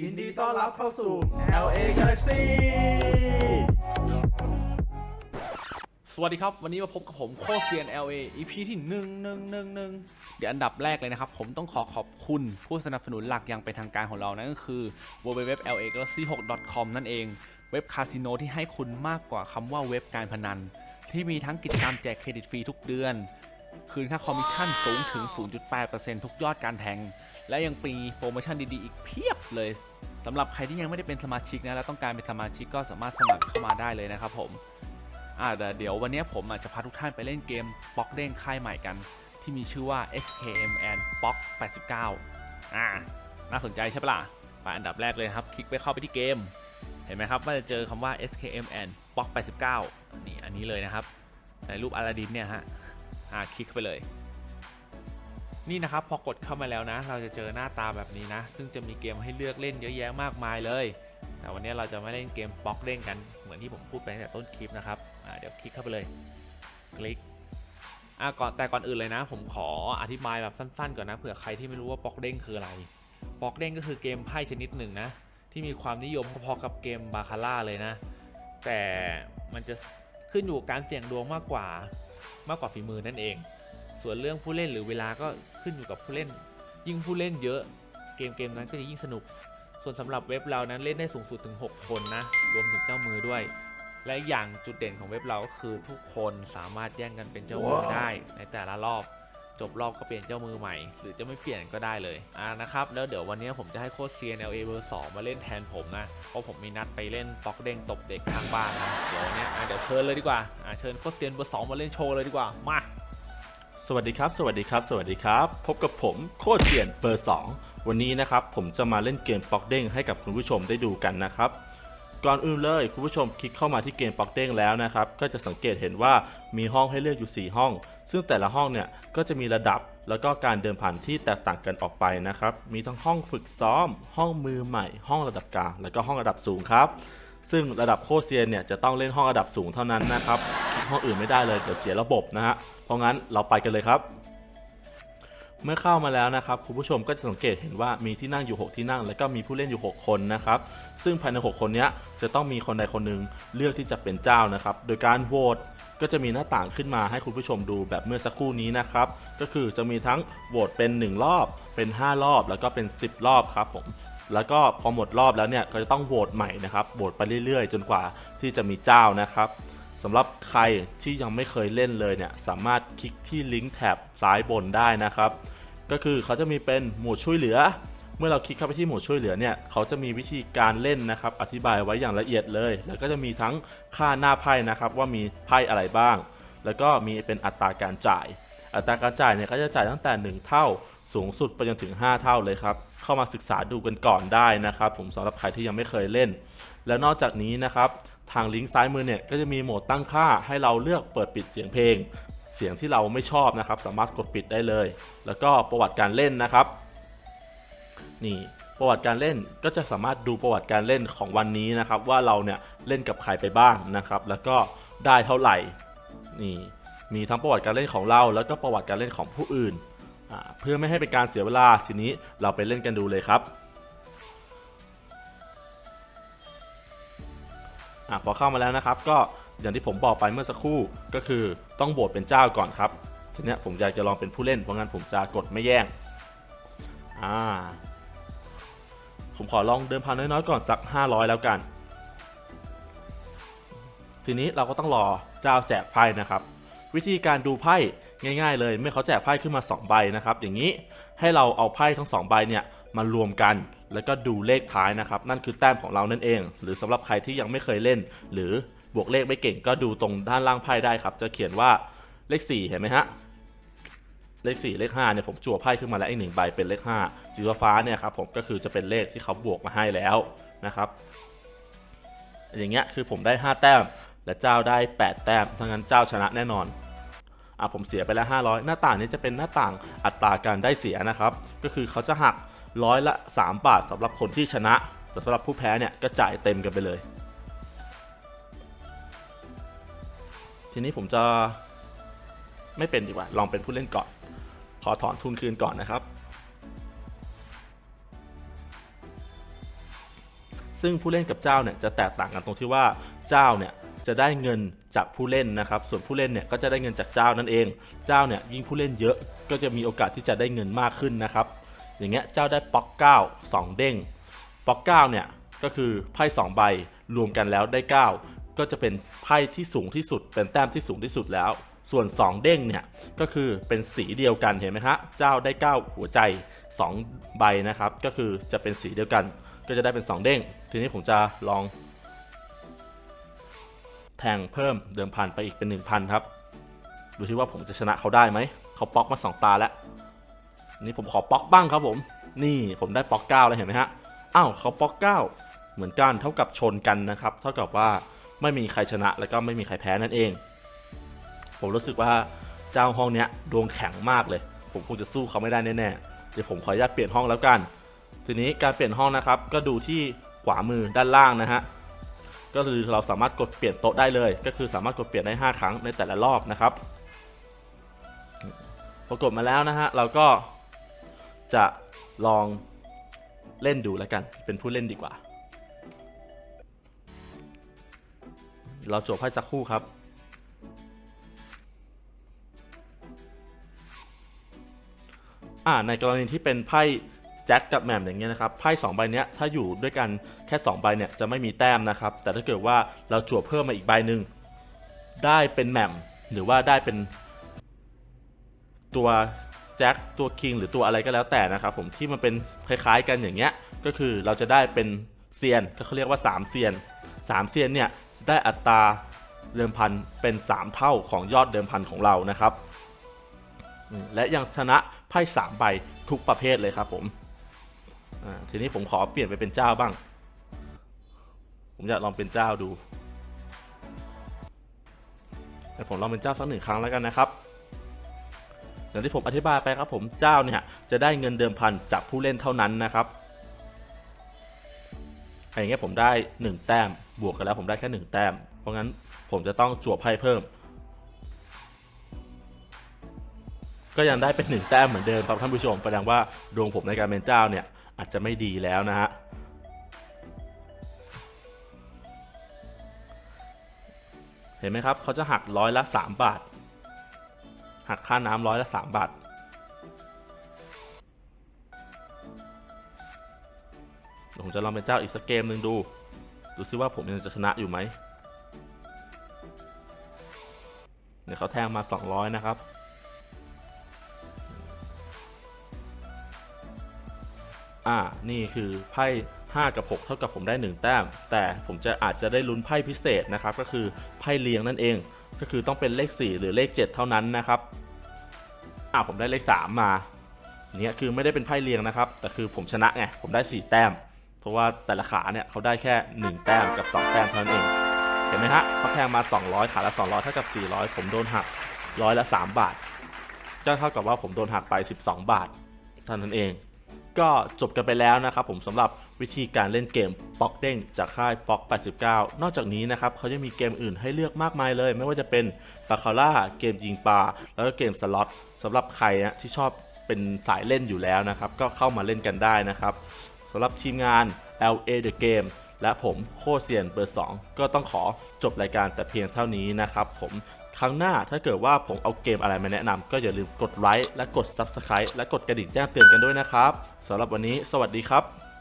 ยินดีต้อนรับเข้าสู่ LA Galaxy สวัสดีครับ วันนี้มาพบกับผมโคเซียน LA EP ที่ 1111 เดี๋ยวอันดับแรกเลยนะครับ ผมต้องขอขอบคุณผู้สนับสนุนหลักอย่างเป็นทางการของเรานั่นก็คือ www.lagalaxy6.com นั่นเอง เว็บคาสิโนที่ให้คุณมากกว่าคำว่าเว็บการพนัน ที่มีทั้งกิจกรรมแจกเครดิตฟรีทุกเดือน คืนค่าคอมมิชชั่นสูงถึง 0.8%ทุกยอดการแทง และยังมีโปรโมชั่นดีๆอีกเพียบเลยสำหรับใครที่ยังไม่ได้เป็นสมาชิกนะและต้องการเป็นสมาชิกก็สามารถสมัครเข้ามาได้เลยนะครับผมอ่าแต่เดี๋ยววันนี้ผมอาจจะพาทุกท่านไปเล่นเกมบล็อกเด้งค่ายใหม่กัน ที่มีชื่อว่า SKM and Block 89อ่าน่าสนใจใช่ปะล่ะไปอันดับแรกเลยครับ คลิกไปเข้าไปที่เกม เห็นไหมครับว่าจะเจอคำว่า SKM and Block 89นี่อันนี้เลยนะครับในรูปอลาดินเนี่ยฮะอ่าคลิกเข้าไปเลย นี่นะครับพอกดเข้ามาแล้วนะ เราจะเจอหน้าตาแบบนี้นะ ซึ่งจะมีเกมให้เลือกเล่นเยอะแยะมากมายเลย แต่วันนี้เราจะไม่เล่นเกมบล็อกเด้งกันเหมือนที่ผมพูดไปตั้งแต่ต้นคลิปนะครับเดี๋ยวคลิกเข้าไปเลยคลิกอ่าก่อนแต่ก่อนอื่นเลยนะ ผมขออธิบายแบบสั้นๆก่อนนะเผื่อใครที่ไม่รู้ว่าบล็อกเด้งคืออะไรบล็อกเด้งก็คือเกมไพ่ชนิดหนึ่งนะที่มีความนิยมพอๆกับเกมบาคาร่าเลยนะ แต่มันจะขึ้นอยู่กับการเสี่ยงดวงมากกว่ามากกว่าฝีมือนั่นเอง ส่วนเรื่องผู้เล่นหรือเวลาก็ขึ้นอยู่กับผู้เล่น ยิ่งผู้เล่นเยอะเกมเกมนั้นก็จะยิ่งสนุก ส่วนสำหรับเว็บเรานั้นเล่นได้สูงสุดถึง 6 คนนะ รวมถึงเจ้ามือด้วย และอย่างจุดเด่นของเว็บเราก็คือทุกคนสามารถแย่งกันเป็นเจ้ามือได้ในแต่ละรอบ จบรอบก็เปลี่ยนเจ้ามือใหม่ หรือจะไม่เปลี่ยนก็ได้เลยอ่านะครับแล้วเดี๋ยววันนี้ผมจะให้โค้ช CNLA เบอร์2มาเล่นแทนผมนะเพราะผมมีนัดไปเล่นป๊อกเด้งตบเด็กข้างบ้านนะเดี๋ยววันนี้อะเดี๋ยวเชิญเลยดีกว่าอะเชิญโค้ชเซียนเบอร์2มาเล่นโชว์เลยดีกว่ามา สวัสดีครับ สวัสดีครับ สวัสดีครับ พบกับผมโคชเซียนเบอร์2วันนี้นะครับผมจะมาเล่นเกมป๊อกเด้งให้กับคุณผู้ชมได้ดูกันนะครับ ก่อนอื่นเลยคุณผู้ชมคลิกเข้ามาที่เกมป๊อกเด้งแล้วนะครับ ก็จะสังเกตเห็นว่ามีห้องให้เลือกอยู่ 4 ห้อง ซึ่งแต่ละห้องเนี่ยก็จะมีระดับแล้วก็การเดิมพันที่แตกต่างกันออกไปนะครับ มีทั้งห้องฝึกซ้อม ห้องมือใหม่ ห้องระดับกลาง แล้วก็ห้องระดับสูงครับ ซึ่งระดับโคชเซียนเนี่ยจะต้องเล่นห้องระดับสูงเท่านั้นนะครับห้องอื่นไม่ได้เลยเดี๋ยวเสียระบบนะฮะ เพราะงั้นเราไปกันเลยครับ เมื่อเข้ามาแล้วนะครับคุณผู้ชมก็จะสังเกตเห็นว่ามีที่นั่งอยู่ 6 ที่นั่ง แล้วก็มีผู้เล่นอยู่ 6 คนนะครับ ซึ่งภายใน 6 คนนี้จะต้องมีคนใดคนหนึ่งเลือกที่จะเป็นเจ้านะครับ โดยการโหวตก็จะมีหน้าต่างขึ้นมาให้คุณผู้ชมดูแบบเมื่อสักครู่นี้นะครับ ก็คือจะมีทั้งโหวตเป็น 1 รอบ เป็น 5 รอบ แล้วก็เป็น 10 รอบครับผม แล้วก็พอหมดรอบแล้วเนี่ยก็จะต้องโหวตใหม่นะครับ โหวตไปเรื่อยๆ จนกว่าที่จะมีเจ้านะครับ สำหรับใครที่ยังไม่เคยเล่นเลยเนี่ยสามารถคลิกที่ลิงก์แท็บซ้ายบนได้นะครับ ก็คือเขาจะมีเป็นหมวดช่วยเหลือ เมื่อเราคลิกเข้าไปที่หมวดช่วยเหลือเนี่ยเขาจะมีวิธีการเล่นนะครับ อธิบายไว้อย่างละเอียดเลย แล้วก็จะมีทั้งค่าหน้าไพ่นะครับ ว่ามีไพ่อะไรบ้าง แล้วก็มีเป็นอัตราการจ่าย อัตราการจ่ายเนี่ยก็จะจ่ายตั้งแต่ 1 เท่าสูงสุดไปจนถึง 5 เท่าเลยครับ เข้ามาศึกษาดูกันก่อนได้นะครับ ผมสำหรับใครที่ยังไม่เคยเล่น แล้วนอกจากนี้นะครับ ทางลิงก์ซ้ายมือเนี่ยก็จะมีโหมดตั้งค่าให้เราเลือกเปิดปิดเสียงเพลง เสียงที่เราไม่ชอบนะครับ สามารถกดปิดได้เลย แล้วก็ประวัติการเล่นนะครับ นี่ประวัติการเล่นก็จะสามารถดูประวัติการเล่นของวันนี้นะครับ ว่าเราเนี่ยเล่นกับใครไปบ้างนะครับ แล้วก็ได้เท่าไหร่นี่มีทั้งประวัติการเล่นของเรา แล้วก็ประวัติการเล่นของผู้อื่น เพื่อไม่ให้เป็นการเสียเวลาทีนี้เราไปเล่นกันดูเลยครับ อะพอเข้ามาแล้วนะครับ ก็อย่างที่ผมบอกไปเมื่อสักครู่ก็คือต้องโหวตเป็นเจ้าก่อนครับทีนี้ผมอยากจะลองเป็นผู้เล่นเพราะงั้นผมจะกดไม่แย่งอ่าผมขอลองเดิมพันน้อยๆก่อนสัก 500 แล้วกัน ทีนี้เราก็ต้องรอเจ้าแจกไพ่นะครับ วิธีการดูไพ่ง่าย ๆ เลยเมื่อเขาแจกไพ่ขึ้นมา 2 ใบนะครับ อย่างนี้ให้เราเอาไพ่ทั้ง 2 ใบเนี่ยมารวมกัน แล้วก็ดูเลขท้ายนะครับ นั่นคือแต้มของเรานั่นเอง หรือสำหรับใครที่ยังไม่เคยเล่น หรือบวกเลขไม่เก่งก็ดูตรงด้านล่างไพ่ได้ครับ จะเขียนว่าเลข 4 เห็นไหมฮะ เลข 4 เลข5เนี่ยผมจั่วไพ่ขึ้นมาแล้วอีกหนึ่งใบเป็นเลข 5 สีฟ้าเนี่ยครับผมก็คือจะเป็นเลขที่เขาบวกมาให้แล้วนะครับ อย่างเงี้ยคือผมได้ 5 แต้ม และเจ้าได้ 8 แต้มทั้งนั้นเจ้าชนะแน่นอนอะผมเสียไปแล้ว 500 หน้าต่างนี้จะเป็นหน้าต่างอัตราการได้เสียนะครับ ก็คือเขาจะหัก ร้อยละ 3 บาทสำหรับคนที่ชนะแต่สำหรับผู้แพ้เนี่ยก็จ่ายเต็มกันไปเลย ทีนี้ผมจะไม่เป็นดีกว่า ลองเป็นผู้เล่นก่อน ขอถอนทุนคืนก่อนนะครับ ซึ่งผู้เล่นกับเจ้าเนี่ยจะแตกต่างกันตรงที่ว่าเจ้าเนี่ยจะได้เงินจากผู้เล่นนะครับ ส่วนผู้เล่นเนี่ยก็จะได้เงินจากเจ้านั่นเอง เจ้าเนี่ยยิ่งผู้เล่นเยอะก็จะมีโอกาสที่จะได้เงินมากขึ้นนะครับ อย่างเงี้ยเจ้าได้ป๊อก9 2เด้งป๊อก9เนี่ยก็คือไพ่2ใบรวมกันแล้วได้9ก็จะเป็นไพ่ที่สูงที่สุด เป็นแต้มที่สูงที่สุดแล้ว ส่วน 2 เด้งเนี่ยก็คือเป็นสีเดียวกันเห็นไหมฮะเจ้าได้ 9 หัวใจ 2 ใบนะครับ ก็คือจะเป็นสีเดียวกัน ก็จะได้เป็น 2 เด้ง ทีนี้ผมจะลอง แทงเพิ่มเดิมพันไปอีกเป็น 1,000 ครับ ดูที่ว่าผมจะชนะเขาได้ไหม เขาป๊อกมา 2 ตาแล้ว นี่ผมขอป๊อกบ้างครับผม นี่ผมได้ป๊อก9แล้วเห็นไหมฮะอ้าวเขาป๊อก9เหมือนกันเท่ากับชนกันนะครับ เท่ากับว่าไม่มีใครชนะแล้วก็ไม่มีใครแพ้นั่นเอง ผมรู้สึกว่าเจ้าห้องเนี้ยดวงแข็งมากเลย ผมคงจะสู้เขาไม่ได้แน่ๆเดี๋ยวผมขออนุญาตเปลี่ยนห้องแล้วกัน ทีนี้การเปลี่ยนห้องนะครับ ก็ดูที่ขวามือด้านล่างนะฮะก็คือเราสามารถกดเปลี่ยนโต๊ะได้เลย ก็คือสามารถกดเปลี่ยนได้ 5 ครั้งในแต่ละรอบนะครับ พอกดมาแล้วนะฮะเราก็ จะลองเล่นดูแล้วกัน เป็นผู้เล่นดีกว่า เราจบให้สักคู่ครับ อ่าในกรณีที่เป็นไพ่แจ็คกับแหม่มอย่างเงี้ยนะครับไพ่สองใบเนี้ยถ้าอยู่ด้วยกันแค่ 2 ใบเนี่ยจะไม่มีแต้มนะครับ แต่ถ้าเกิดว่าเราจั่วเพิ่มมาอีกใบหนึ่งได้เป็นแหม่มหรือว่าได้เป็นตัว แจ็คตัวคิงหรือตัวอะไรก็แล้วแต่นะครับผมที่มันเป็นคล้ายๆกันอย่างเงี้ยก็คือเราจะได้เป็นเซียนก็เขาเรียกว่า 3 เซียน 3 เซียนเนี่ยจะได้อัตราเดิมพันเป็น 3 เท่าของยอดเดิมพันของเรานะครับ และยังชนะไพ่สามใบทุกประเภทเลยครับผมทีนี้ผมขอเปลี่ยนไปเป็นเจ้าบ้าง ผมอยากลองเป็นเจ้าดูแต่ผมลองเป็นเจ้าสักหนึ่งครั้งแล้วกันนะครับ อย่างที่ผมอธิบายไปครับผมเจ้าเนี่ยจะได้เงินเดิมพันจากผู้เล่นเท่านั้นนะครับอย่างเงี้ยผมได้ 1 แต้มบวกกันแล้วผมได้แค่ 1 แต้ม เพราะงั้นผมจะต้องจวบไพ่เพิ่ม ก็ยังได้เป็นหนึ่งแต้มเหมือนเดิมครับท่านผู้ชมแสดงว่าดวงผมในการเป็นเจ้าเนี่ยอาจจะไม่ดีแล้วนะฮะเห็นไหมครับเขาจะหักร้อยละ 3 บาท หักค่าน้ำร้อยละ3บาท ผมจะลองเป็นเจ้าอีกสักเกมหนึ่งดู ดูซิว่าผมยังจะชนะอยู่ไหมเดี๋ยเขาแทงมา 200 นะครับ อ่า นี่คือไพ่5 กับ 6 เท่ากับผมได้ 1 แต้ม แต่ผมจะอาจจะได้ลุ้นไพ่พิเศษนะครับ ก็คือไพ่เลียงนั่นเอง ก็คือต้องเป็นเลข 4 หรือเลข 7 เท่านั้นนะครับอ่าผมได้เลข 3 มาเนี่ยคือไม่ได้เป็นไพ่เลียงนะครับ แต่คือผมชนะไงผมได้ 4 แต้ม เพราะว่าแต่ละขาเนี่ยเขาได้แค่ 1 แต้มกับ 2 แต้มเท่านั้นเองเห็นไหมฮะเขาแทงมา 200 ขาละ 200 เท่ากับ 400 ผมโดนหักร้อยละ 3 บาทก็เท่ากับว่าผมโดนหักไป 12 บาทเท่านั้นเอง ก็จบกันไปแล้วนะครับผมสำหรับวิธีการเล่นเกมป๊อกเด้งจากค่ายป๊อก 89 นอกจากนี้นะครับเขายังมีเกมอื่นให้เลือกมากมายเลย ไม่ว่าจะเป็นปาคาร่าเกมยิงปลาแล้วก็เกมสล็อตสำหรับใครนะที่ชอบเป็นสายเล่นอยู่แล้วนะครับ ก็เข้ามาเล่นกันได้นะครับสำหรับทีมงาน LA The Game และผมโคเซียนเบอร์ 2 ก็ต้องขอจบรายการแต่เพียงเท่านี้นะครับผม ครั้งหน้าถ้าเกิดว่าผมเอาเกมอะไรมาแนะนำก็อย่าลืมกดไลค์และกด Subscribe และกดกระดิ่งแจ้งเตือนกันด้วยนะครับสำหรับวันนี้ สวัสดีครับ